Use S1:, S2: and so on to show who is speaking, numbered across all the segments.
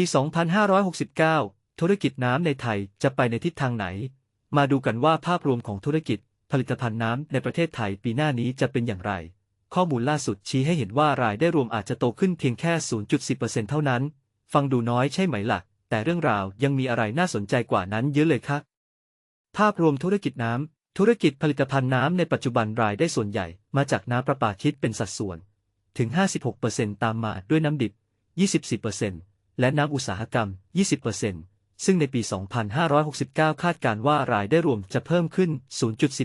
S1: ปี 2569 ธุรกิจน้ำในไทยจะไปในทิศทางไหน มาดูกันว่าภาพรวมของธุรกิจผลิตภัณฑ์น้ำในประเทศไทยปีหน้านี้จะเป็นอย่างไร ข้อมูลล่าสุดชี้ให้เห็นว่ารายได้รวมอาจจะโตขึ้นเพียงแค่ 0.10%เท่านั้น ฟังดูน้อยใช่ไหมล่ะ แต่เรื่องราวยังมีอะไรน่าสนใจกว่านั้นเยอะเลยครับภาพรวมธุรกิจน้ำ ธุรกิจผลิตภัณฑ์น้ำในปัจจุบันรายได้ส่วนใหญ่มาจากน้ำประปาคิดเป็นสัดส่วน ถึง 56%ตามมาด้วยน้ำดิบ 24% และน้ำอุตสาหกรรม 20%ซึ่งในปี 2569 คาดการว่ารายได้รวมจะเพิ่มขึ้น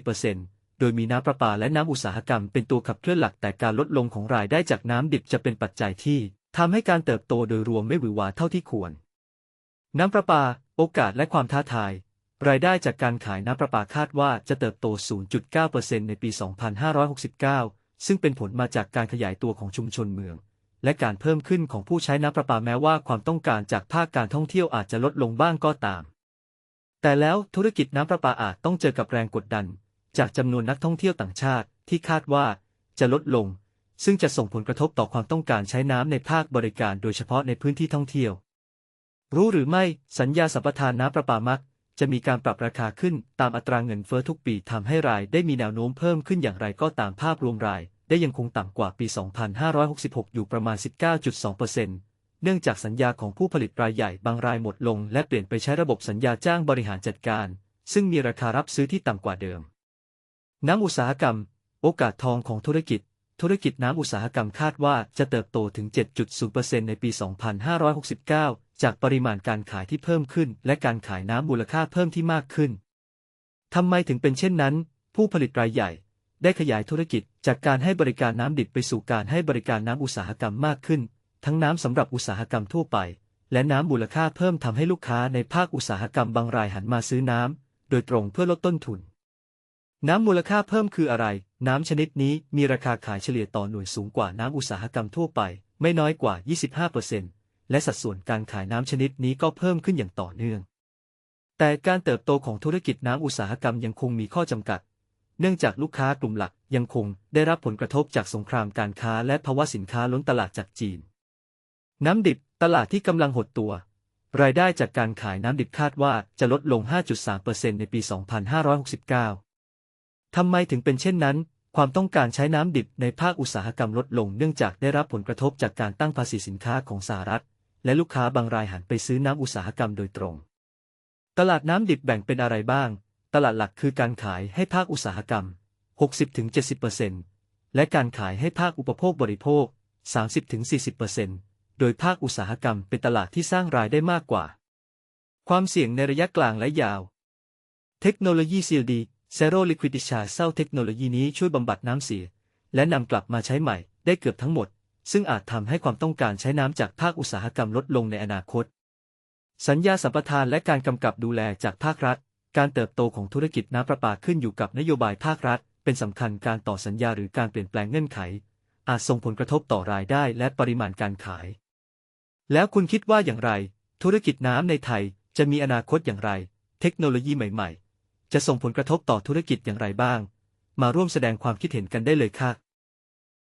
S1: 0.10%โดยมีน้ำประปาและน้ำอุตสาหกรรมเป็นตัวขับเคลื่อนหลักแต่การลดลงของรายได้จากน้ำดิบจะเป็นปัจจัยที่ทำให้การเติบโตโดยรวมไม่หวือหวาเท่าที่ควร น้ำประปา โอกาสและความท้าทาย รายได้จากการขายน้ำประปาคาดว่าจะเติบโต 0.9%ในปี 2569 ซึ่งเป็นผลมาจากการขยายตัวของชุมชนเมือง และการเพิ่มขึ้นของผู้ใช้น้ำประปาแม้ว่าความต้องการจากภาคการท่องเที่ยวอาจจะลดลงบ้างก็ตาม แต่แล้วธุรกิจน้ำประปาอาจต้องเจอกับแรงกดดัน จากจำนวนนักท่องเที่ยวต่างชาติที่คาดว่าจะลดลง ซึ่งจะส่งผลกระทบต่อความต้องการใช้น้ำในภาคบริการโดยเฉพาะในพื้นที่ท่องเที่ยว รู้หรือไม่สัญญาสัมปทานน้ำประปามักจะมีการปรับราคาขึ้นตามอัตราเงินเฟ้อทุกปีทำให้รายได้มีแนวโน้มเพิ่มขึ้นอย่างไรก็ตามภาพรวมราย ได้ยังคงต่ำกว่าปี 2566 อยู่ประมาณ 19.2%เนื่องจากสัญญาของผู้ผลิตรายใหญ่บางรายหมดลง และเปลี่ยนไปใช้ระบบสัญญาจ้างบริหารจัดการ ซึ่งมีราคารับซื้อที่ต่ำกว่าเดิม น้ำอุตสาหกรรม โอกาสทองของธุรกิจ ธุรกิจน้ำอุตสาหกรรมคาดว่าจะเติบโตถึง 7.0%ในปี 2569 จากปริมาณการขายที่เพิ่มขึ้น และการขายน้ำมูลค่าเพิ่มที่มากขึ้นทำไมถึงเป็นเช่นนั้น ผู้ผลิตรายใหญ่ ได้ขยายธุรกิจจากการให้บริการน้ำดิบไปสู่การให้บริการน้ำอุตสาหกรรมมากขึ้น ทั้งน้ำสำหรับอุตสาหกรรมทั่วไป และน้ำมูลค่าเพิ่มทำให้ลูกค้าในภาคอุตสาหกรรมบางรายหันมาซื้อน้ำโดยตรงเพื่อลดต้นทุน น้ำมูลค่าเพิ่มคืออะไร น้ำชนิดนี้มีราคาขายเฉลี่ยต่อหน่วยสูงกว่าน้ำอุตสาหกรรมทั่วไป ไม่น้อยกว่า 25%และสัดส่วนการขายน้ำชนิดนี้ก็เพิ่มขึ้นอย่างต่อเนื่อง แต่การเติบโตของธุรกิจน้ำอุตสาหกรรมยังคงมีข้อจำกัด เนื่องจากลูกค้ากลุ่มหลักยังคงได้รับผลกระทบจากสงครามการค้าและภาวะสินค้าล้นตลาดจากจีน น้ำดิบตลาดที่กำลังหดตัว รายได้จากการขายน้ำดิบคาดว่าจะลดลง 5.3%ในปี 2569 ทำไมถึงเป็นเช่นนั้น ความต้องการใช้น้ำดิบในภาคอุตสาหกรรมลดลงเนื่องจากได้รับผลกระทบจากการตั้งภาษีสินค้าของสหรัฐ และลูกค้าบางรายหันไปซื้อน้ำอุตสาหกรรมโดยตรง ตลาดน้ำดิบแบ่งเป็นอะไรบ้าง ตลาดหลักคือการขายให้ภาคอุตสาหกรรม 60-70%และการขายให้ภาคอุปโภคบริโภค 30-40%โดยภาคอุตสาหกรรมเป็นตลาดที่สร้างรายได้มากกว่า ความเสี่ยงในระยะกลางและยาว เทคโนโลยี CLD Zero Liquidity Charge เซลเทคโนโลยีนี้ช่วยบำบัดน้ำเสีย และนำกลับมาใช้ใหม่ได้เกือบทั้งหมด ซึ่งอาจทำให้ความต้องการใช้น้ำจากภาคอุตสาหกรรมลดลงในอนาคต สัญญาสัมปทานและการกำกับดูแลจากภาครัฐ การเติบโตของธุรกิจน้ำประปาขึ้นอยู่กับนโยบายภาครัฐ เป็นสำคัญการต่อสัญญาหรือการเปลี่ยนแปลงเงื่อนไข อาจส่งผลกระทบต่อรายได้และปริมาณการขาย แล้วคุณคิดว่าอย่างไร ธุรกิจน้ำในไทยจะมีอนาคตอย่างไร เทคโนโลยีใหม่ ๆ จะส่งผลกระทบต่อธุรกิจอย่างไรบ้าง มาร่วมแสดงความคิดเห็นกันได้เลยค่ะ